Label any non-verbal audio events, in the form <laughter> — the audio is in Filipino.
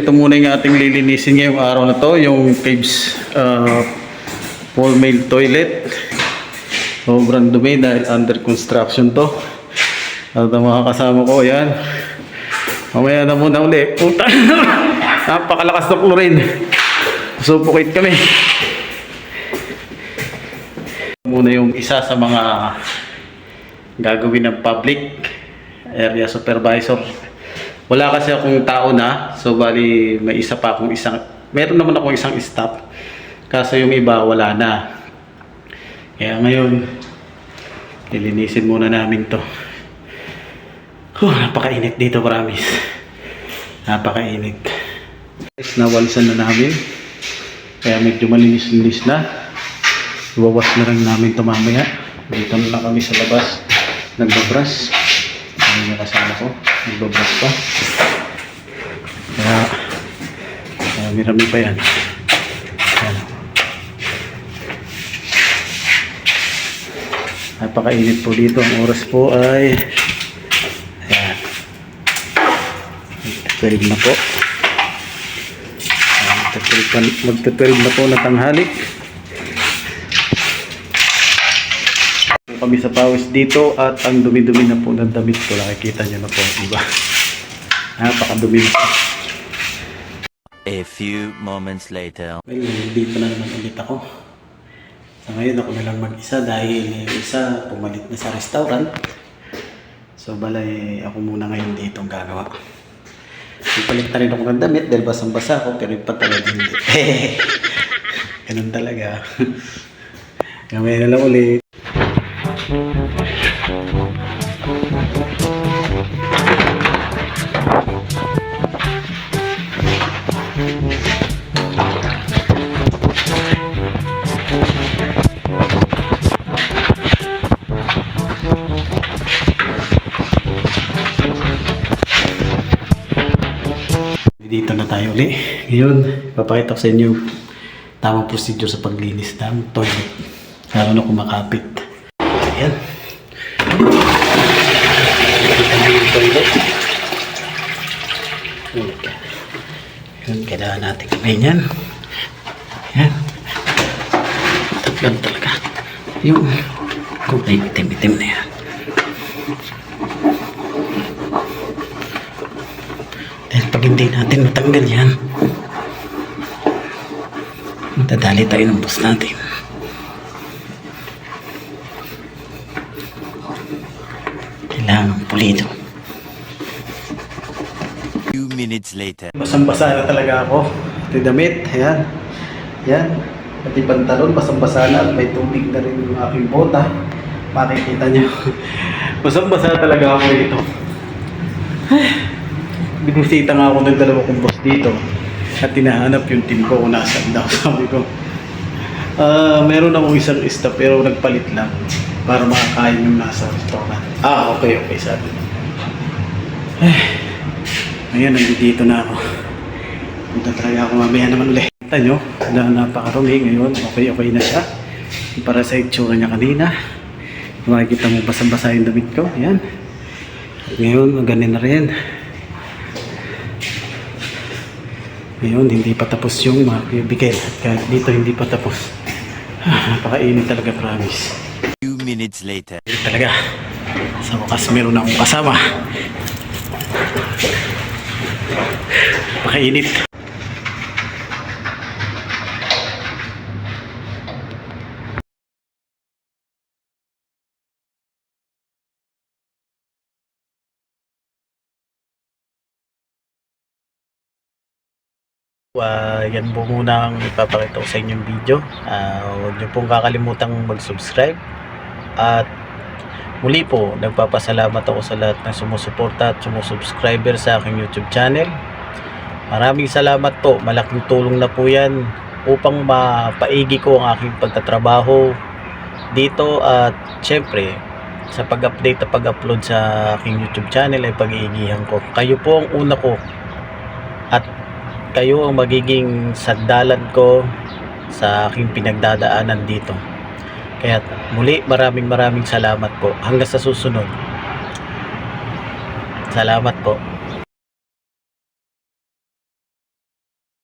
ito muna yung ating lilinisin ngayong araw na to, yung Caves uh, full male toilet. Sobrang dumi dahil under construction to. At ang mga kasama ko, yan. Mamaya na muna uli. Puta! <laughs> Napakalakas ng chlorine. Suffocate kami. Muna yung isa sa mga gagawin ng public area supervisor. Wala kasi akong tao na, so bali may isa pa akong isang, meron naman akong isang staff. Kaso yung iba wala na. Kaya ngayon, lilinisin muna namin to. Huh, napakainit dito, promise. Napakainit. Nawalsan na namin. Kaya medyo malinis-linis na. Iwawas na rin namin ito mamaya. Dito na lang kami sa labas. Nagbabras. Ano yung kasama ko? Nagbabras pa. Kaya, marami-rami pa yan. Yan. Napakainit po dito. Ang oras po ay ayan. 12 na po. Ayan, Magta-12 pa- Magta-12 na po na tanghali. Kami sa pawis dito at ang dumi-dumi na po ng damit ko. Nakikita nyo na po, diba? Napakadumi na po. A few moments later. Well, dito na naman ulit ako. Sa ngayon ako na lang mag-isa dahil isa pumalit na sa restaurant. So balay ako muna ngayon dito ang gagawa. Ipalit na rin ako ng damit dahil basang-basa ako pero yung pantalon hindi. <laughs> Ganun talaga. Gamay na lang ulit. Dito na tayo uli. Ngayon, papakita ko sa inyo tamang procedure sa paglinis ng toilet. Lalo na kumakapit. Ayan. Ayan kailangan natin kamay niyan. Ayan. Tatlan talaga. Yung kung may itim-itim na yan. Dahil pag hindi natin matanggal yan, dadali tayo ng boss natin. Kailangan pulido. Few minutes later. Basang-basa na talaga ako. Ito yung damit, ayan. Yan. Pati pantalon, basang-basa na. At may tubig na rin yung aking bota. Makikita niyo. <laughs> Basang-basa talaga ako dito. <sighs> Binisita nga ako ng dalawa kong boss dito. At tinahanap yung team ko kung nasaan daw. <laughs> Sabi ko, ah, meron akong isang staff pero nagpalit lang para makakain yung nasa restaurant. Ah, okay, okay, sabi niya. <sighs> Ayan, nandito na ako. Punta talaga ako mamaya naman ulit. Kita nyo, na napakarumi ngayon. Okay, okay na siya. Para sa itsura niya kanina. Makikita mo basang-basa yung damit ko. Ayan. Ngayon, maganin na rin. Ngayon, hindi pa tapos yung mga cubicle. Kahit dito, hindi pa tapos. Ah, napakainit talaga, promise. Few minutes later. Talaga. Sa wakas, meron akong kasama. Pakainit. Uh, yan po muna ang ipapakita ko sa inyong video. Uh, huwag niyo pong kakalimutang mag-subscribe. At muli po, nagpapasalamat ako sa lahat ng sumusuporta at sumusubscriber sa aking YouTube channel. Maraming salamat po. Malaking tulong na po yan upang mapaigi ko ang aking pagtatrabaho dito at syempre sa pag-update at pag-upload sa aking YouTube channel ay pag-iigihan ko. Kayo po ang una ko at kayo ang magiging sandalan ko sa aking pinagdadaanan dito. Kaya muli maraming maraming salamat po. Hanggang sa susunod. Salamat po.